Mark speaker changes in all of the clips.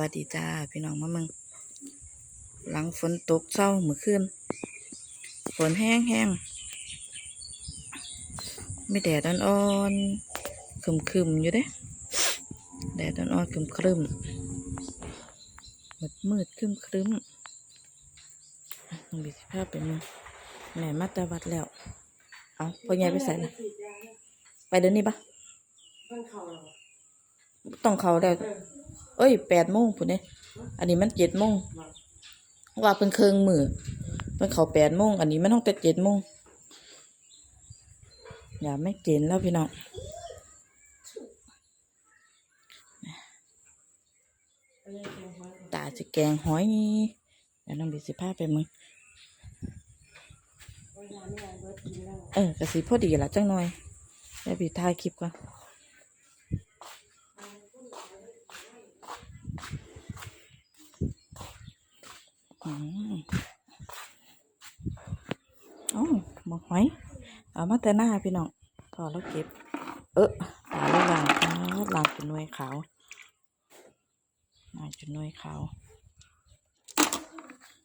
Speaker 1: วัสดีจ้าพี่น้องมาเมืองหลังฝนตกเศร้าเมื่อคืนฝนแห้งแห้งไม่แดดอ่อนๆคึมๆอยู่เด้แดดอ่อนๆครึมๆมืดมืดๆครึมครึมต้องบีสิภาพไปมึงแม่มาต่วัดแล้ว เอาพ่อใหญ่ไปใส่ละไปเดินนี่ปะ ต้องเขาแล้ว
Speaker 2: เออ
Speaker 1: เอ้ยแปดโมงพุ่นเนี่ยอันนี้มันเจ็ดโมง
Speaker 2: มา
Speaker 1: ว่าเป็นเครื่องมือเป็นเขาแปดโมงอันนี้มันต้องแต่เจ็ดโมงอย่าไม่เจนแล้วพี่น้อง
Speaker 2: ไปเล่นเกมไว้ก่อน
Speaker 1: ตาจะแกงหอยเดี๋ยวน้องบีสิพาไปมึง
Speaker 2: ไว้นานไม่นานเบิร์ดกินแล้ว
Speaker 1: เออกระสีพอดีละจังหน่อยเดี๋ยวบีถ่ายคลิปก่อน อืมอ๋อหมกหอย เอามาแต่หน้าพี่น้องพอแล้วเก็บ เออตาแล้วล้างอ๋อล้างจนนวยขาวลางจนนวยขาว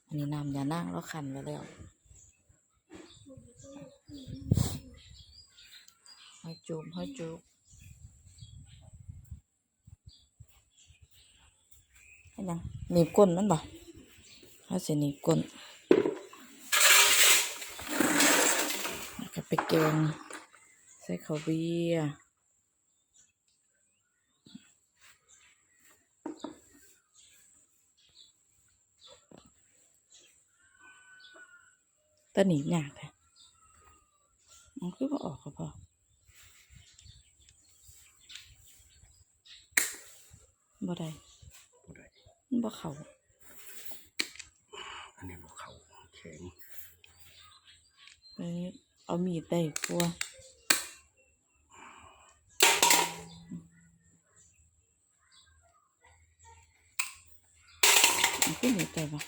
Speaker 1: อันนี้น้ำอย่านั่งแล้วขันไว้แล้วหอยจูบหอยจูบให้ยังหนีบก้นมันบ่ ถ้าเสียหนีบก้นแล้วก็ไปแกงใส่ข้าวเบียร์แตะหนีบยากแท้มันคือว่าออกก็พอบ่ได้
Speaker 3: บ่ได้
Speaker 1: มันบ่เข้า
Speaker 3: อันนี้บ่เขา แข็ง
Speaker 1: ไปเอามีดได้กลัวขึ้นหนีบได้ปะ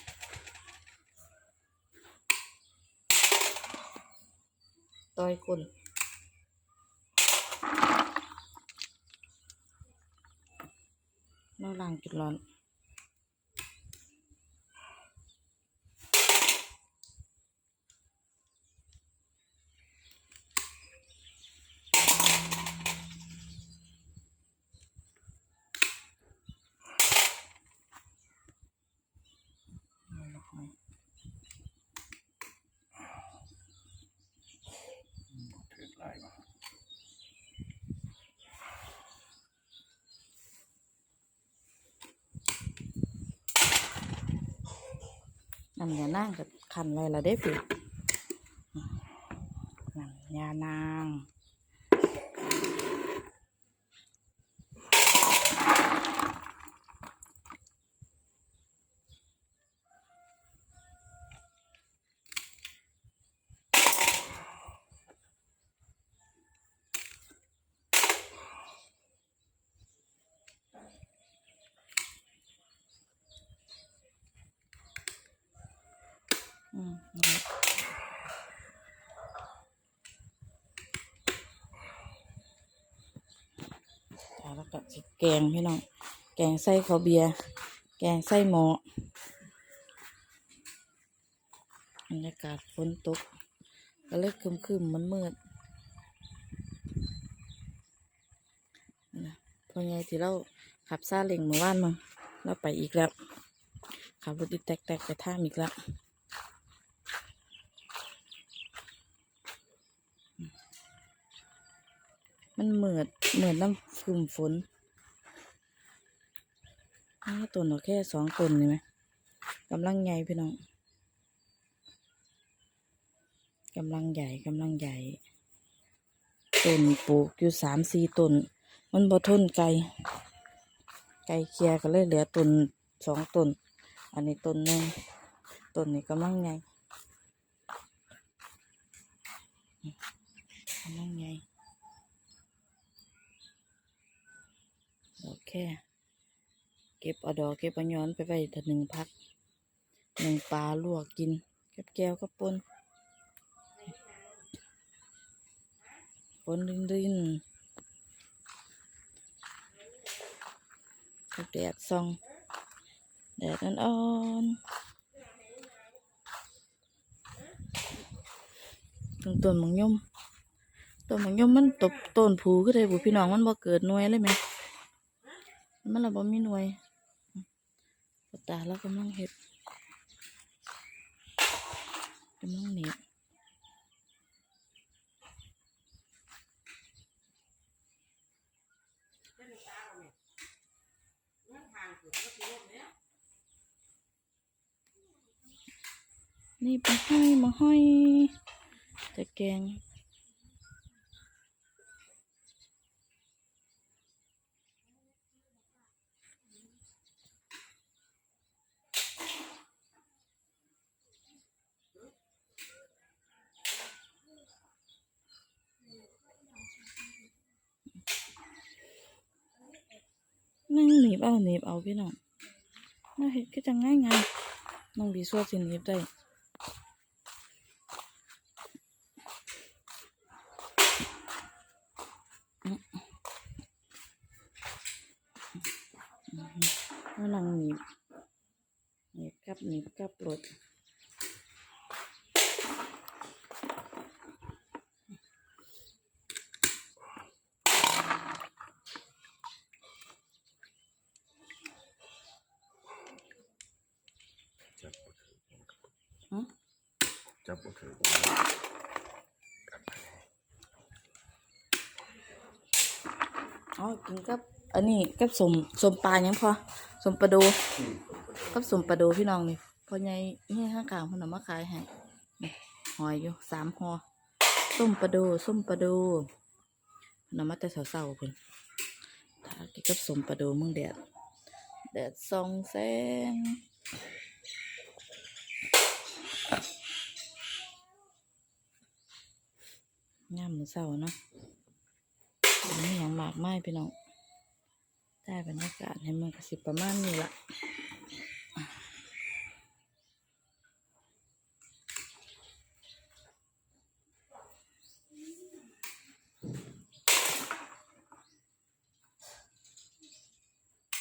Speaker 1: ต่อยคนเราล้างจุดร้อน น้ำยานางกับขันอะไรละเด้ปิน้ำยานางอืมนี่จ้าแล้ว ก็สิแกงพี่น้อง แกงไส้ข้าวเบียร์ แกงไส้หมอบรรยากาศฝนตกก็เลยคึมๆมันมืดนะพอไงที่เราขับซาเล็งเมื่อวานมั้งเราไปอีกแล้ว ขับรถอีแตกๆไปท่ามอีกแล้ว มันเหมือดเหมือนน้ำฝุ่มฝนนี่ต้นเอแค่สองต้นนี่ไหมกำลังใหญ่พี่น้องกำลังใหญ่กำลังใหญ่ต้นปลูกอยู่สามสี่ต้น มันบ่ทนไกลไกลเคลียร์ก็เลยเหลือต้นสองต้น อันนี้ต้นหนึ่งต้นนี้กำลังใหญ่กำลังใหญ่ โอเคเก็บเอาดอกเก็บเอาย้อนไปไว้แต่หนึ่งพักหนึ่งปลาลวกกินเก็บแก้วก็ปนปนดินดินๆกับแดดส่องแดดอ่อนๆตรงต้นมังยมต้นมังยมมันตบต้นผูก็ได้บุพี่น้องมันบ่เกิดหน่วยเลยไหม มันละบ่มีหน่วยปตาแล้วกำลังเห็ดกำลังเหน็บนี่มาห้อยมาห้อยจะแกง นั่งหนีบเอาหนีบเอาพี่น้องน่าเห็ดก็จะง่ายง่ายน้องบีสวสิหนีบได้นั่งหนีบหนีบกับหนีบกับรถ
Speaker 3: จับบ่ถือ
Speaker 1: ฮะ
Speaker 3: จับบ่ถือ
Speaker 1: อ๋อกินกับ อันนี้กับสมสมปลายังพอสมปลาดูกับสมปลาดูพี่น้องนี่พอใหญ่นี่ข้างกลางพนเอามาขายให้หอยอยู่สามหอส้มปลาดูส้มปลาดูพนเอามาแต่เสาๆเพิ่นถ้ากินกับสมปลาดูมึงแดดแดดส่องแสง งามเหมือนเสาเนาะมีอย่างมากมายพี่น้องได้บรรยากาศให้มันกระสิบประมาณนี้ละ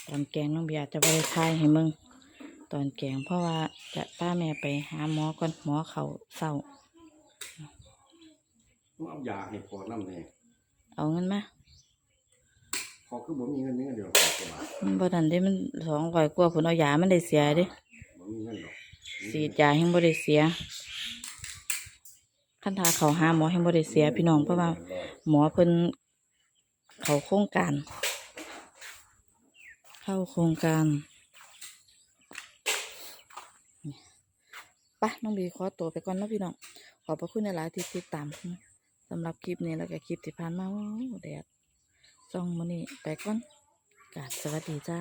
Speaker 1: ตอนแกงน้องเบียร์จะไปทายให้มึง ตอนแกงเพราะว่าจะป้าแม่ไปหาหมอก่อนหมอเขาเศร้า
Speaker 3: เอายาให้พอน้ำแน่
Speaker 1: เอาเงินมา
Speaker 3: พอคือบ่มีเงินมีเงินเดียวพอกว่าบาท
Speaker 1: มันบ่ทันได้มันสองร้อยกว่าผลเอายามันได้เสียเดิ
Speaker 3: บ่มีเงินหรอก
Speaker 1: สีดยาให้บ่ได้เสียคันทาเขาหาหมอให้บ่ได้เสียพี่น้องเพราะว่า หมอเพิ่นเขาโครงการ เข้าโครงการไปะน้องบีขอตัวไปก่อนเนาะพี่น้อง ขอบพระคุณหลายๆที่ติดตาม สำหรับคลิปนี้แล้วก็คลิปที่ผ่านมาโอ้แดดจ้องมือนี่ไปก่อนกาดสวัสดีจ้า